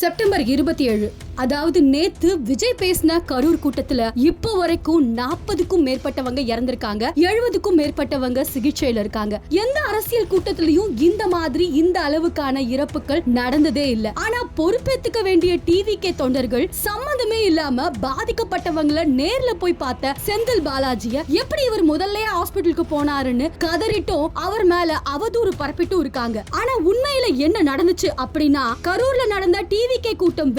September இருபத்தி ஏழு. அதாவது நேத்து விஜய் பேசின கரூர் கூட்டத்துல இப்போ வரைக்கும் நாற்பதுக்கும் மேற்பட்டவங்க இறந்திருக்காங்க எழுபதுக்கும் மேற்பட்டவங்க சிகிச்சையில இருக்காங்க. எந்த அரசியல் கூட்டத்திலையும் இந்த மாதிரி இந்த அளவுக்கான இறப்புகள் நடந்ததே இல்ல. ஆனா பொறுப்பேத்துக்க வேண்டிய டிவி கே தொண்டர்கள் சம்மந்தமே இல்லாம பாதிக்கப்பட்டவங்கள நேர்ல போய் பார்த்த செந்தில் பாலாஜிய எப்படி இவர் முதல்லயே ஹாஸ்பிட்டலுக்கு போனாருன்னு கதறிட்டும் அவர் மேல அவதூறு பரப்பிட்டும் இருக்காங்க. ஆனா உண்மையில என்ன நடந்துச்சு அப்படின்னா கரூர்ல நடந்த டிவி கே கூட்டம்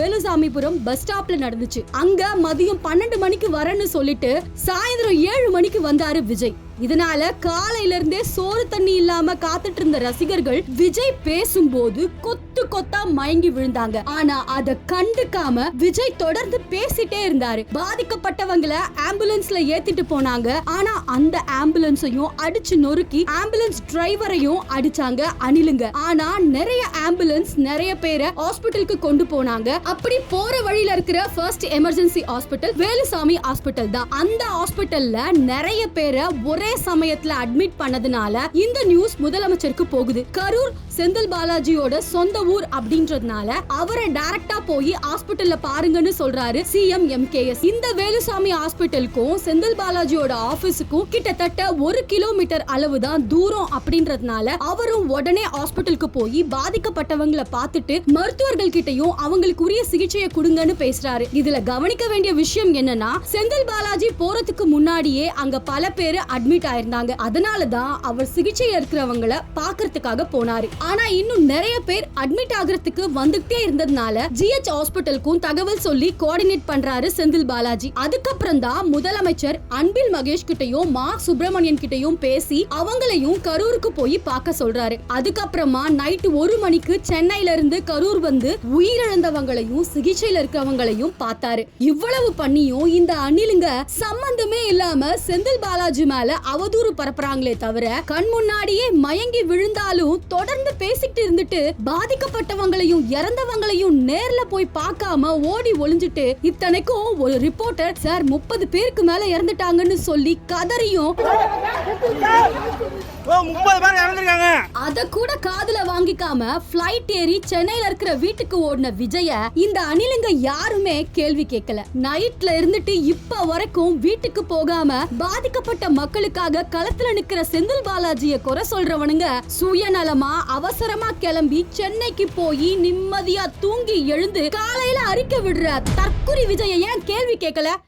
வேலுசாமிபுரம் பஸ் ஸ்டாப்ல நடந்துச்சு. அங்க மதியம் பன்னெண்டு மணிக்கு வரேன்னு சொல்லிட்டு சாயந்தரம் ஏழு மணிக்கு வந்தாரு விஜய். இதனால காலையில இருந்தே சோறு தண்ணி இல்லாம காத்துட்டு இருந்த ரசிகர்கள் விஜய் பேசும்போது கொத்து கொத்தா மயங்கி விழுந்தாங்க. ஆனா அத கண்டுக்காம விஜய் தொடர்ந்து பேசிட்டே இருந்தாரு. பாதிக்கப்பட்டவங்கள ஆம்புலன்ஸ்ல ஏத்திட்டு போனாங்க. ஆனா அந்த ஆம்புலன்ஸையும் அடிச்சு நொறுக்கி ஆம்புலன்ஸ் டிரைவரையும் அடிச்சாங்க அணிலுங்க. ஆனா நிறைய ஆம்புலன்ஸ் நிறைய பேரை ஹாஸ்பிட்டலுக்கு கொண்டு போனாங்க. அப்படி போற வழியில இருக்கிற first emergency hospital Velusamy hospital தான். அந்த ஹாஸ்பிட்டல்ல நிறைய பேரை ஒரு சமயத்துல அட்மிட் பண்ணதுனால இந்த நியூஸ் முதலமைச்சருக்கு போகுது. கரூர் செந்தில் பாலாஜியோட சொந்த ஊர் அப்படின்றதுனால அவரை டைரக்டா போய் ஹாஸ்பிட்டல்ல பாருங்கன்னு சொல்றாரு சிஎம் எஸ் இந்த வேலுசாமி ஹாஸ்பிட்டலுக்கும் செந்தில் பாலாஜியோட ஆபீஸுக்கும் கிட்டத்தட்ட ஒரு கிலோமீட்டர் அளவு தான் தூரம் அப்படின்றதுனால அவரும் உடனே ஹாஸ்பிட்டலுக்கு போய் பாதிக்கப்பட்டவங்கள பார்த்துட்டு மருத்துவர்கள் கிட்டயும் அவங்களுக்கு உரிய சிகிச்சையை கொடுங்கன்னு பேசுறாரு. இதுல கவனிக்க வேண்டிய விஷயம் என்னன்னா செந்தில் பாலாஜி போறதுக்கு முன்னாடியே அங்க பல பேர் அட்மிட் ஆயிருந்தாங்க. அதனாலதான் அவர் சிகிச்சை இருக்கிறவங்கள பாக்குறதுக்காக போனாரு. ஆனா இன்னும் நிறைய பேர் அட்மிட் ஆகுறதுக்கு வந்துட்டே இருந்ததுனால ஜிஹெச் ஹாஸ்பிட்டலுக்கும் தகவல் சொல்லி கோஆர்டினேட் பண்றாரு செந்தில் பாலாஜி. அதுக்கப்புறம் தான் முதலமைச்சர் அன்பில் மகேஷ் கிட்டயும் மா சுப்பிரமணியன் கிட்டயும் பேசி அவங்களையும் கரூருக்கு போய் பார்க்க சொல்றாரு. அதுக்கப்புறமா நைட்டு ஒரு மணிக்கு சென்னையில இருந்து கரூர் வந்து உயிரிழந்தவங்களையும் சிகிச்சையில இருக்கிறவங்களையும் பார்த்தாரு. இவ்வளவு பண்ணியும் இந்த அணிலுங்க சம்பந்தமே இல்லாம செந்தில் பாலாஜி மேல அவதூறு பரப்புறாங்களே தவிர கண் முன்னாடியே மயங்கி விழுந்தாலும் தொடர்ந்து பேசிக்கிட்டு இருந்துட்டு பாதிக்கப்பட்டவங்களையும் இறந்தவங்களையும் நேர்ல போய் பார்க்காம ஓடி ஒளிஞ்சிட்டு இத்தனைக்கும் ஒரு ரிப்போர்ட்டர் சார் முப்பது பேருக்கு மேல இறந்துட்டாங்கன்னு சொல்லி கதறியும். ஓ அத கூட காதுல வாங்கிக்காம ஃப்ளைட் ஏறி சென்னையில இருக்கிற வீட்டுக்கு ஓடின விஜய இந்த அணிலுங்க யாருமே கேள்வி கேட்கல. நைட்ல இருந்துட்டு இப்ப வரைக்கும் வீட்டுக்கு போகாம பாதிக்கப்பட்ட மக்களுக்காக களத்துல நிக்கிற செந்தில் பாலாஜிய குறை சொல்றவனுங்க சுயநலமா அவசரமா கிளம்பி சென்னைக்கு போய் நிம்மதியா தூங்கி எழுந்து காலையில அறிக்கை விடுற தற்குறி விஜய ஏன் கேள்வி கேட்கல?